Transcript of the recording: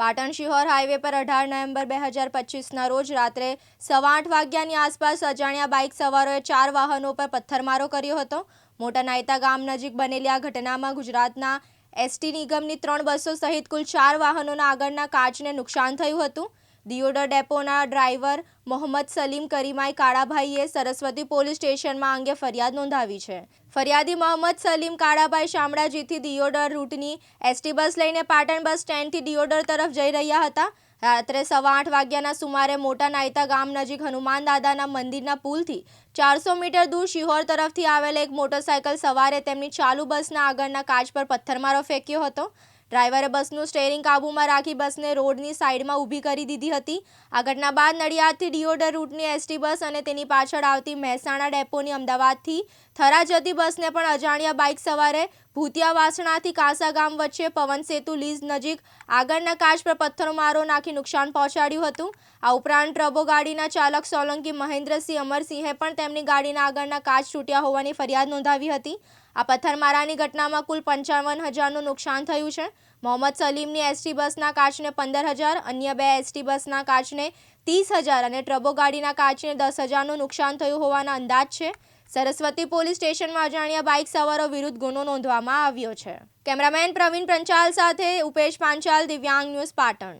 Patan Sihor highway પર અઢાર November બે હજાર પચીસના રોજ રાત્રે સવા આઠ વાગ્યાની આસપાસ અજાણ્યા બાઇક સવારોએ ચાર વાહનો પર પથ્થરમારો કર્યો હતો. મોટા નાયતા ગામ નજીક બનેલી આ ઘટનામાં ગુજરાતના એસટી નિગમની ત્રણ બસો સહિત કુલ ચાર વાહનોના આગળના કાચને નુકસાન થયું હતું. દિયોદર ડેપોના ડ્રાઈવર મોહમ્મદ સલીમ કરીમાઈ કાળાભાઈએ સરસ્વતી પોલીસ સ્ટેશનમાં અંગે ફરિયાદ નોંધાવી છે. ફરિયાદી મોહમ્મદ સલીમ કાળાભાઈ શામળાજીથી દિયોદર રૂટની એસટી બસ લઈને પાટણ બસ સ્ટેન્ડથી દિયોદર તરફ જઈ રહ્યા હતા. રાત્રે સવા આઠ વાગ્યાના સુમારે મોટા નાયતા ગામ નજીક હનુમાન દાદાના મંદિરના પુલથી ચારસો મીટર દૂર શિહોર તરફથી આવેલ એક મોટરસાયકલ સવારે તેમની ચાલુ બસના આગળના કાચ પર પથ્થરમારો ફેંક્યો હતો. ડ્રાઈવરે બસનું સ્ટેરિંગ કાબૂમાં રાખી બસને રોડની સાઈડમાં ઊભી કરી દીધી હતી. આ ઘટના બાદ નડિયાદથી ડિયોડર રૂટની એસટી બસ અને તેની પાછળ આવતી મહેસાણા ડેપોની અમદાવાદથી થરા જતી બસને પણ અજાણ્યા બાઇક સવારે ભૂતિયા વાસણાથી કાંસા ગામ વચ્ચે પવન સેતુ લીઝ નજીક આગળના કાચ પર પથ્થરો મારો નાખી નુકસાન પહોંચાડ્યું હતું. આ ઉપરાંત ટ્રબો ગાડીના ચાલક સોલંકી મહેન્દ્રસિંહ અમરસિંહે પણ તેમની ગાડીના આગળના કાચ તૂટ્યા હોવાની ફરિયાદ નોંધાવી હતી. આ પથ્થરમારાની ઘટનામાં કુલ પંચાવન હજારનું નુકસાન થયું છે. મોહમ્મદ સલીમની એસટી બસના કાચને પંદર હજાર, અન્ય બે એસટી બસના કાચને ત્રીસ હજાર અને ટ્રબો ગાડીના કાચને દસ હજારનું નુકસાન થયું હોવાના અંદાજ છે. સરસ્વતી પોલીસ સ્ટેશનમાં અજાણ્યા બાઇક સવારો વિરુદ્ધ ગુનો નોંધવામાં આવ્યો છે. કેમેરામેન પ્રવીણ પંચાલ સાથે ઉપેશ પાંચાલ, દિવ્યાંગ ન્યૂઝ પાટણ.